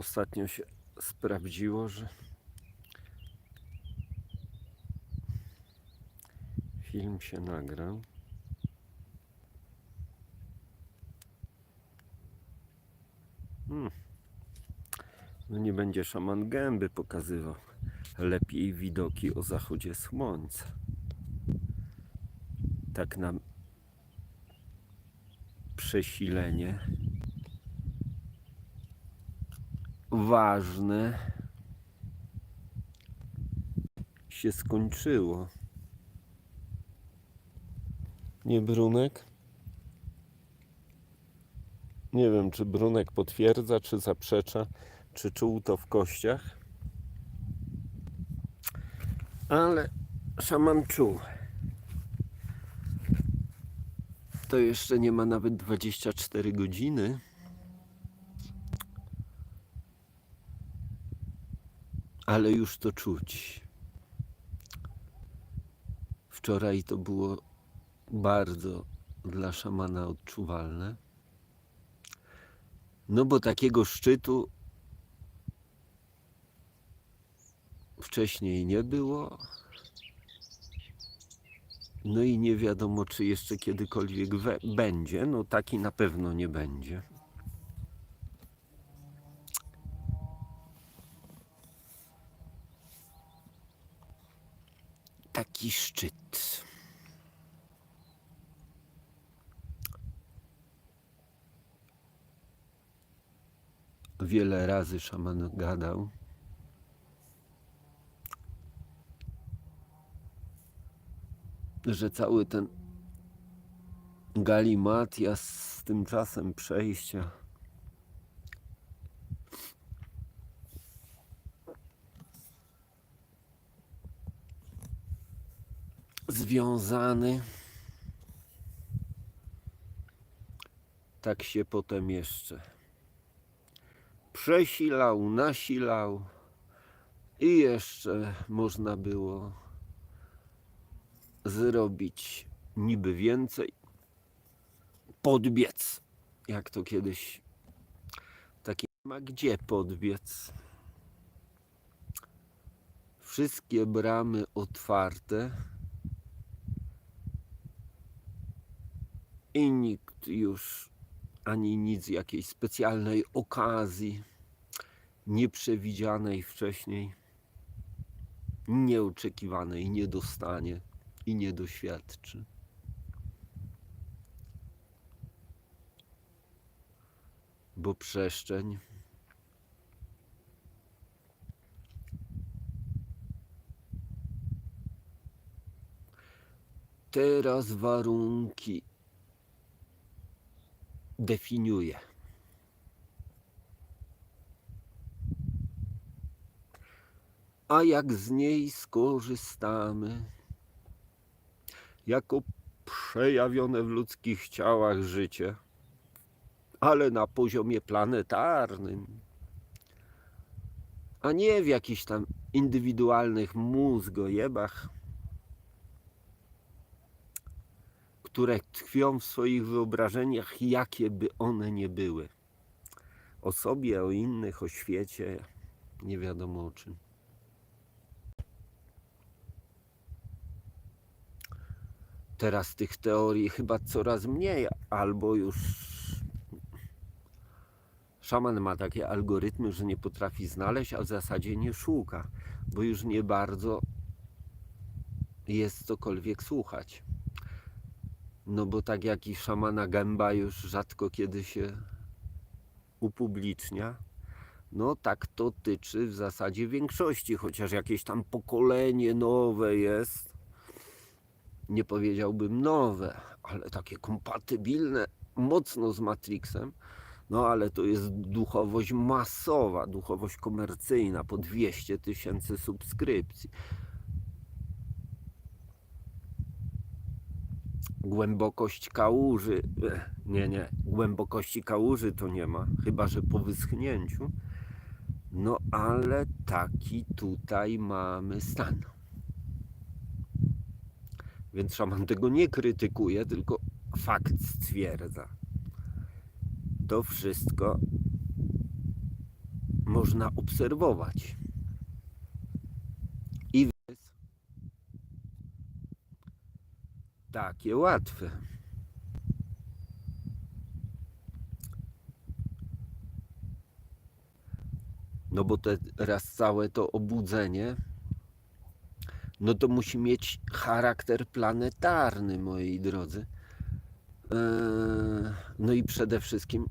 Ostatnio się sprawdziło, że film się nagrał. Hmm. No nie będzie szaman gęby pokazywał. Lepiej widoki o zachodzie słońca. Tak na przesilenie ważne się skończyło. Nie Brunek? Nie wiem, czy Brunek potwierdza, czy zaprzecza, czy czuł to w kościach. Ale szaman czuł. To jeszcze nie ma nawet 24 godziny. Ale już to czuć. Wczoraj to było bardzo dla szamana odczuwalne. No bo takiego szczytu wcześniej nie było. No i nie wiadomo, czy jeszcze kiedykolwiek będzie. No taki na pewno nie będzie. Taki szczyt. Wiele razy szaman gadał. że cały ten galimatias z tym czasem przejścia związany. Tak się potem jeszcze przesilał, nasilał i jeszcze można było zrobić niby więcej, podbiec, jak to kiedyś takie ma gdzie podbiec. Wszystkie bramy otwarte i nikt już ani nic jakiejś specjalnej okazji nieprzewidzianej wcześniej, nieoczekiwanej nie dostanie i nie doświadczy. Bo przestrzeń teraz warunki definiuje. A jak z niej skorzystamy, jako przejawione w ludzkich ciałach życie, ale na poziomie planetarnym, a nie w jakichś tam indywidualnych mózgojebach, które tkwią w swoich wyobrażeniach, jakie by one nie były. O sobie, o innych, o świecie, nie wiadomo o czym. Teraz tych teorii chyba coraz mniej, albo już szaman ma takie algorytmy, że nie potrafi znaleźć, a w zasadzie nie szuka, bo już nie bardzo jest cokolwiek słuchać. No bo tak jak i szamana gęba już rzadko kiedy się upublicznia, no tak to tyczy w zasadzie większości, chociaż jakieś tam pokolenie nowe jest, nie powiedziałbym nowe, ale takie kompatybilne mocno z Matrixem, no ale to jest duchowość masowa, duchowość komercyjna po 200 tysięcy subskrypcji. Głębokość kałuży, nie, nie, głębokości kałuży to nie ma, chyba że po wyschnięciu. No ale taki tutaj mamy stan. Więc szaman tego nie krytykuje, tylko fakt stwierdza. To wszystko można obserwować. I jest takie łatwe. No bo te, teraz całe to obudzenie, no to musi mieć charakter planetarny, moi drodzy. Eee, No i przede wszystkim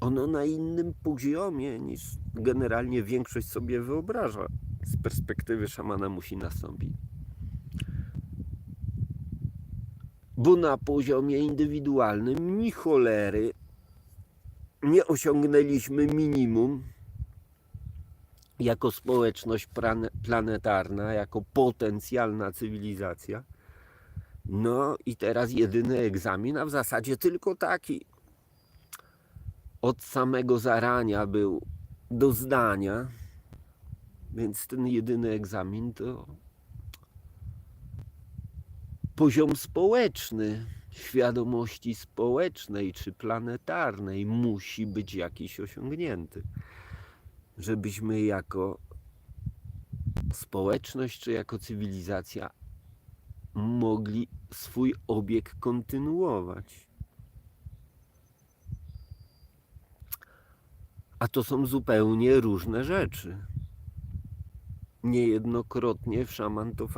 ono na innym poziomie niż generalnie większość sobie wyobraża. Z perspektywy szamana musi nastąpić. Bo na poziomie indywidualnym ni cholery nie osiągnęliśmy minimum jako społeczność planetarna, jako potencjalna cywilizacja. No i teraz jedyny egzamin, a w zasadzie tylko taki. Od samego zarania był do zdania, więc ten jedyny egzamin to poziom społeczny, świadomości społecznej czy planetarnej musi być jakiś osiągnięty, żebyśmy jako społeczność czy jako cywilizacja mogli swój obieg kontynuować. A to są zupełnie różne rzeczy. Niejednokrotnie szaman to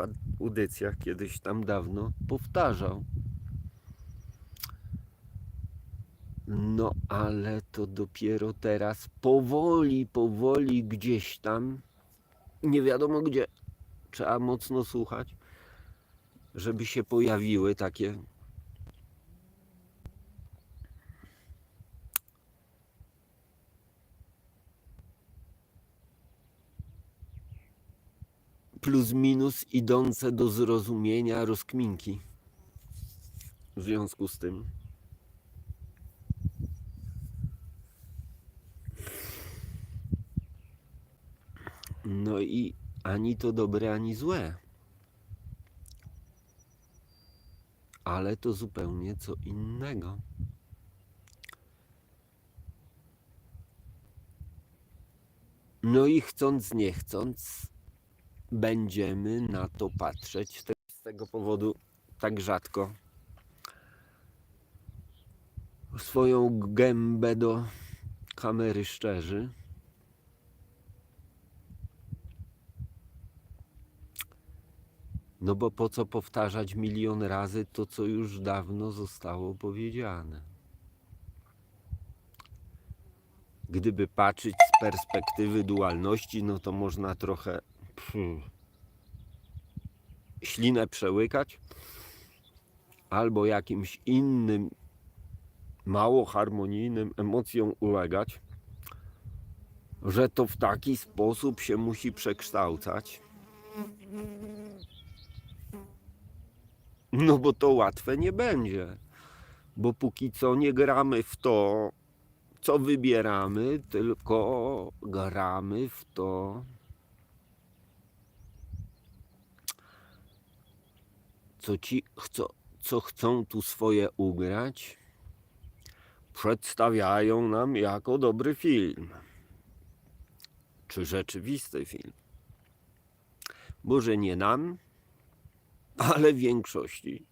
audycjach kiedyś tam dawno powtarzał. No ale to dopiero teraz powoli, powoli gdzieś tam, nie wiadomo gdzie, trzeba mocno słuchać, żeby się pojawiły takie plus minus idące do zrozumienia rozkminki w związku z tym. No i ani to dobre, ani złe. Ale to zupełnie co innego. No i chcąc, nie chcąc, będziemy na to patrzeć. Z tego powodu tak rzadko swoją gębę do kamery szczerzy. No bo po co powtarzać milion razy to, co już dawno zostało powiedziane? Gdyby patrzeć z perspektywy dualności, no to można trochę ślinę przełykać? Albo jakimś innym mało harmonijnym emocjom ulegać, że to w taki sposób się musi przekształcać. No bo to łatwe nie będzie, bo póki co nie gramy w to, co wybieramy, tylko gramy w to, co ci chcą, co chcą tu swoje ugrać, przedstawiają nam jako dobry film. Czy rzeczywisty film. Może nie nam, ale większości,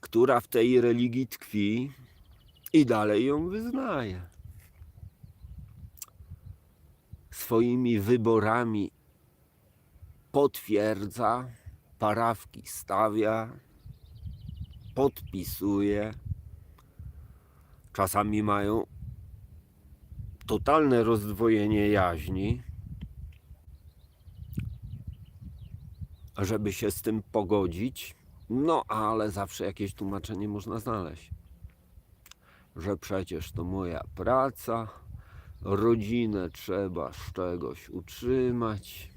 która w tej religii tkwi i dalej ją wyznaje. Swoimi wyborami potwierdza, parawki stawia, podpisuje. Czasami mają totalne rozdwojenie jaźni, żeby się z tym pogodzić. No, ale zawsze jakieś tłumaczenie można znaleźć. Że przecież to moja praca, rodzinę trzeba z czegoś utrzymać.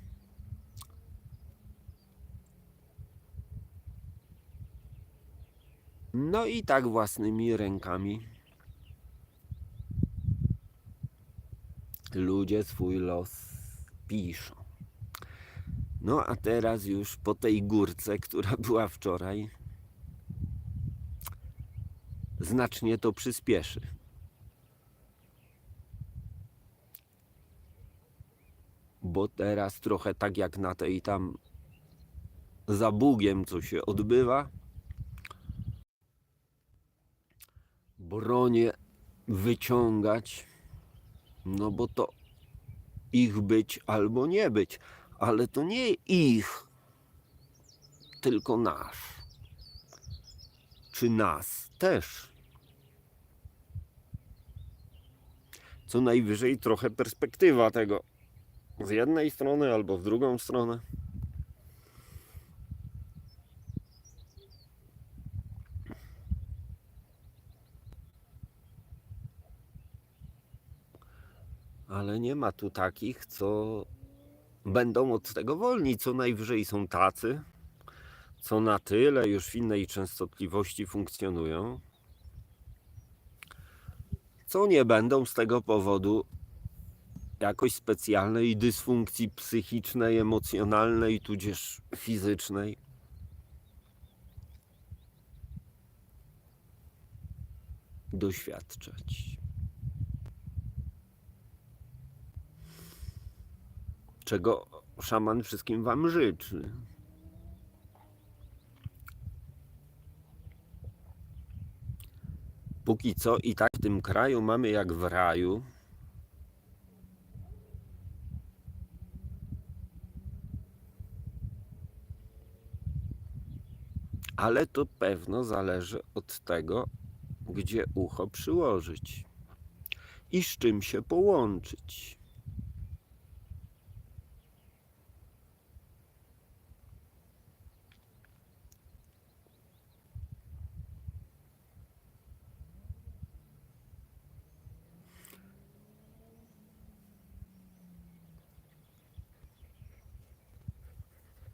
No i tak własnymi rękami ludzie swój los piszą. No a teraz już po tej górce, która była wczoraj, znacznie to przyspieszy. Bo teraz trochę tak jak na tej tam za Bugiem, co się odbywa, Bronie wyciągać, no bo to ich być albo nie być, ale to nie ich, tylko nasz. Czy nas też. Co najwyżej trochę perspektywa tego z jednej strony albo w drugą stronę. Ale nie ma tu takich, co będą od tego wolni. Co najwyżej są tacy, co na tyle już w innej częstotliwości funkcjonują, co nie będą z tego powodu jakoś specjalnej dysfunkcji psychicznej, emocjonalnej, tudzież fizycznej. Doświadczać. Czego szaman wszystkim Wam życzy. Póki co i tak w tym kraju mamy jak w raju. Ale to pewno zależy od tego, gdzie ucho przyłożyć i z czym się połączyć.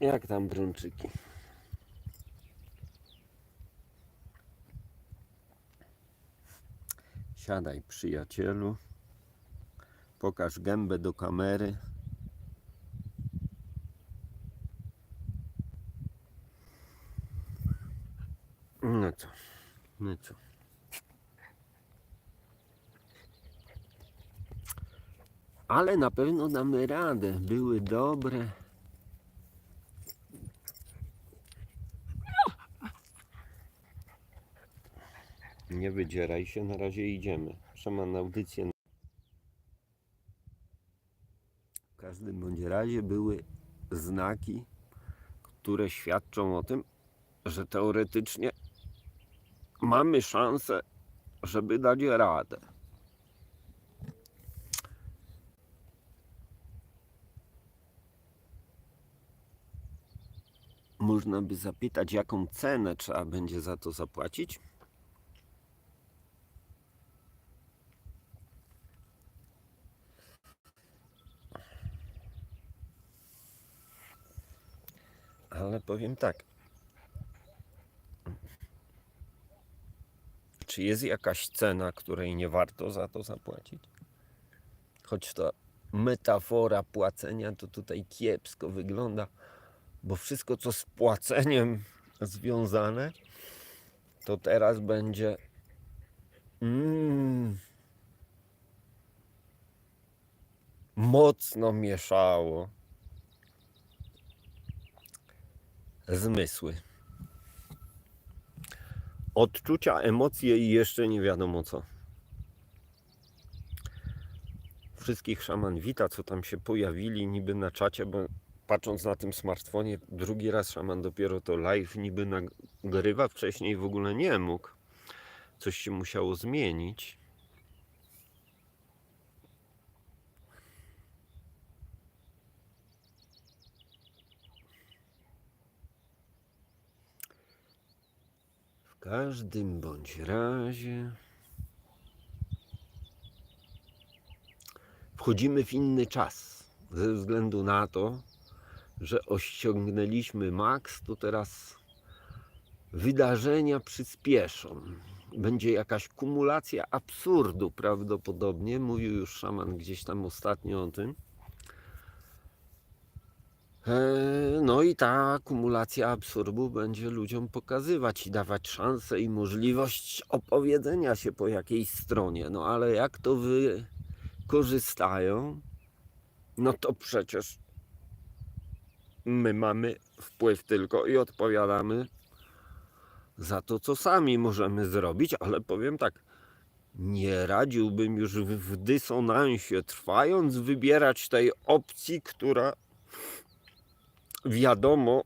Jak tam brączyki? Siadaj, przyjacielu. Pokaż gębę do kamery. No co? No co? Ale na pewno damy radę. Były dobre. Nie wydzieraj się, na razie idziemy. Szaman audycję. W każdym bądź razie były znaki, które świadczą o tym, że teoretycznie mamy szansę, żeby dać radę. Można by zapytać, jaką cenę trzeba będzie za to zapłacić. Ale powiem tak. Czy jest jakaś cena, której nie warto za to zapłacić? Choć ta metafora płacenia to tutaj kiepsko wygląda, bo wszystko, co z płaceniem związane, to teraz będzie. Mm, mocno mieszało zmysły. Odczucia, emocje i jeszcze nie wiadomo co. Wszystkich szaman wita, co tam się pojawili niby na czacie, bo patrząc na tym smartfonie, drugi raz szaman dopiero to live niby nagrywa, wcześniej w ogóle nie mógł. Coś się musiało zmienić. Każdym bądź razie wchodzimy w inny czas. Ze względu na to, że osiągnęliśmy maks, to teraz wydarzenia przyspieszą. Będzie jakaś kumulacja absurdu prawdopodobnie. Mówił już szaman gdzieś tam ostatnio o tym. E, No i ta kumulacja absurdu będzie ludziom pokazywać i dawać szansę i możliwość opowiedzenia się po jakiejś stronie. No ale jak to wykorzystają, no to przecież my mamy wpływ tylko i odpowiadamy za to, co sami możemy zrobić, ale powiem tak, nie radziłbym już w dysonansie trwając wybierać tej opcji, która wiadomo,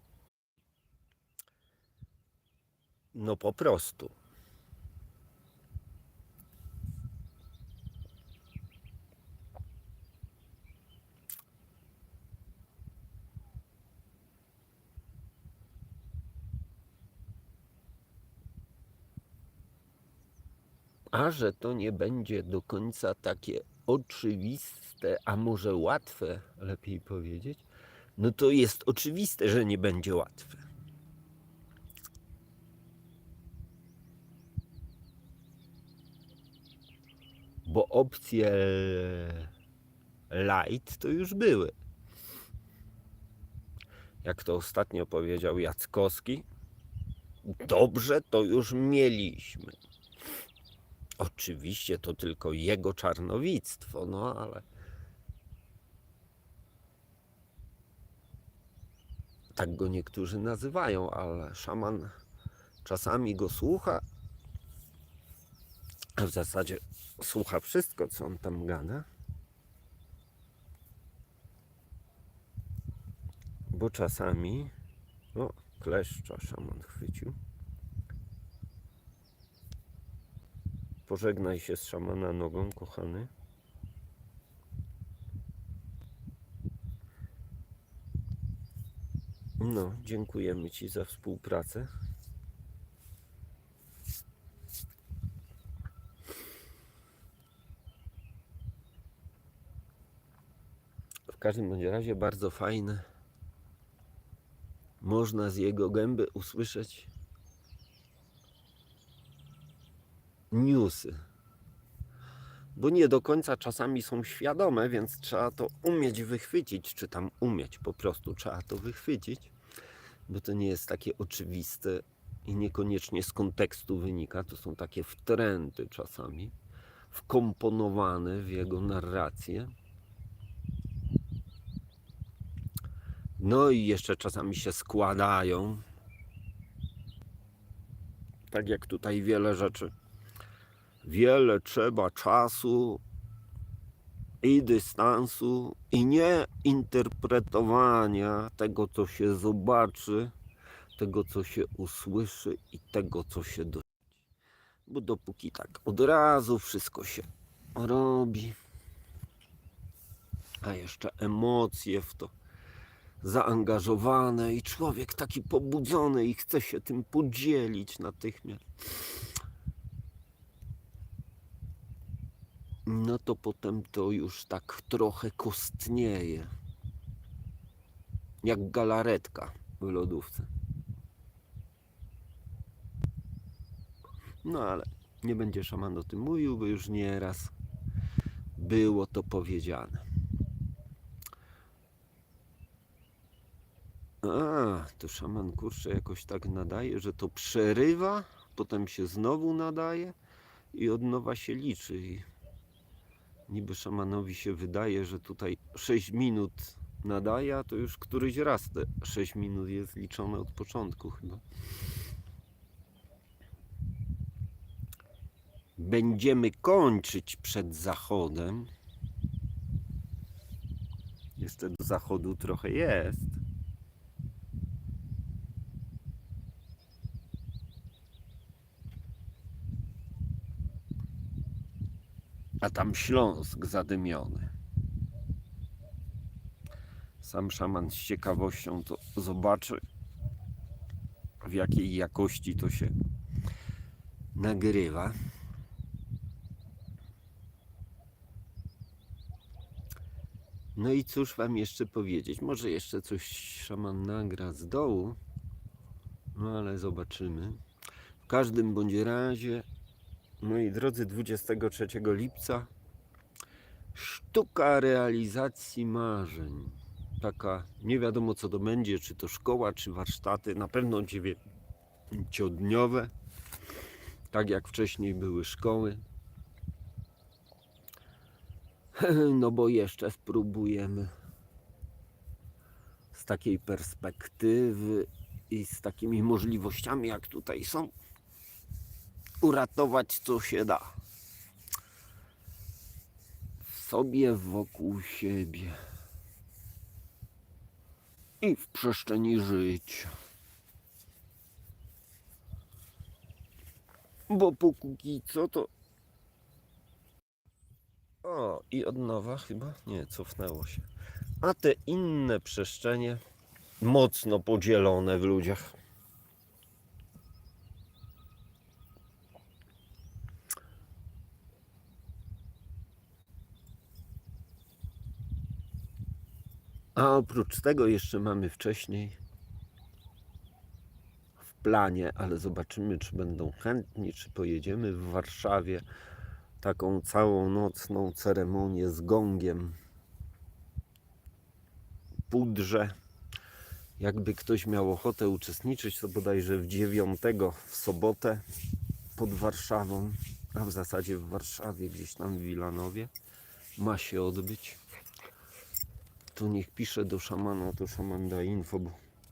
no po prostu. A że to nie będzie do końca takie oczywiste, a może łatwe, lepiej powiedzieć, no to jest oczywiste, że nie będzie łatwe. Bo opcje light to już były. Jak to ostatnio powiedział Jackowski, dobrze to już mieliśmy. Oczywiście to tylko jego czarnowictwo, no ale. Tak go niektórzy nazywają, ale szaman czasami go słucha, a w zasadzie słucha wszystko, co on tam gada. Bo czasami. O, kleszcza szaman chwycił. Pożegnaj się z szamana nogą, kochany. No, dziękujemy Ci za współpracę. W każdym bądź razie bardzo fajne. Można z jego gęby usłyszeć newsy. Bo nie do końca czasami są świadome, więc trzeba to umieć wychwycić, czy tam umieć, po prostu trzeba to wychwycić, bo to nie jest takie oczywiste i niekoniecznie z kontekstu wynika. To są takie wtręty czasami, wkomponowane w jego narrację. No i jeszcze czasami się składają. Tak jak tutaj wiele rzeczy wiele trzeba czasu i dystansu, i nie interpretowania tego, co się zobaczy, tego, co się usłyszy i tego, co się dowiedzieć. Bo dopóki tak od razu wszystko się robi, a jeszcze emocje w to zaangażowane i człowiek taki pobudzony i chce się tym podzielić natychmiast. No to potem to już tak trochę kostnieje. Jak galaretka w lodówce. No ale nie będzie szaman o tym mówił, bo już nieraz było to powiedziane. A, to szaman kurczę jakoś tak nadaje, że to przerywa, potem się znowu nadaje i od nowa się liczy. Niby szamanowi się wydaje, że tutaj 6 minut nadaje, a to już któryś raz te 6 minut jest liczone od początku chyba. Będziemy kończyć przed zachodem. Jeszcze do zachodu trochę jest. A tam Śląsk zadymiony. Sam szaman z ciekawością to zobaczy, w jakiej jakości to się nagrywa. No i cóż wam jeszcze powiedzieć? Może jeszcze coś szaman nagra z dołu, no ale zobaczymy. W każdym bądź razie Moi drodzy, 23 lipca sztuka realizacji marzeń. Taka, nie wiadomo co to będzie, czy to szkoła, czy warsztaty, na pewno dziewięciodniowe, tak jak wcześniej były szkoły. No bo jeszcze spróbujemy z takiej perspektywy i z takimi możliwościami, jak tutaj są, uratować co się da. W sobie, wokół siebie i w przestrzeni życia. Bo póki co to. O, i od nowa chyba? Nie, cofnęło się. A te inne przestrzenie mocno podzielone w ludziach. A oprócz tego jeszcze mamy wcześniej w planie, ale zobaczymy, czy będą chętni, czy pojedziemy w Warszawie taką całą nocną ceremonię z gongiem pudrze. Jakby ktoś miał ochotę uczestniczyć, to bodajże w dziewiątego w sobotę pod Warszawą, a w zasadzie w Warszawie, gdzieś tam w Wilanowie, ma się odbyć. To niech pisze do szamana, to szaman da info, bo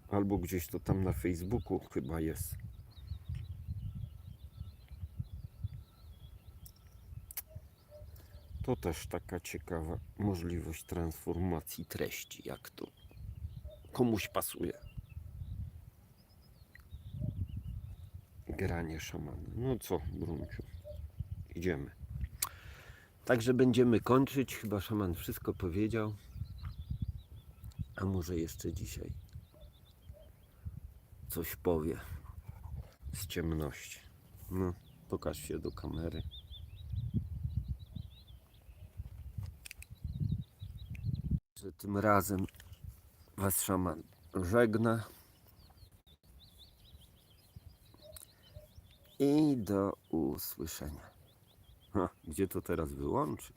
albo gdzieś to tam na Facebooku chyba jest. To też taka ciekawa możliwość transformacji treści, jak to komuś pasuje. Granie szamana. No co, Brunciu, idziemy. Także będziemy kończyć. Chyba szaman wszystko powiedział. A może jeszcze dzisiaj coś powie z ciemności. No, pokaż się do kamery. Że tym razem Was szaman żegna. I do usłyszenia. Ha, gdzie to teraz wyłączyć?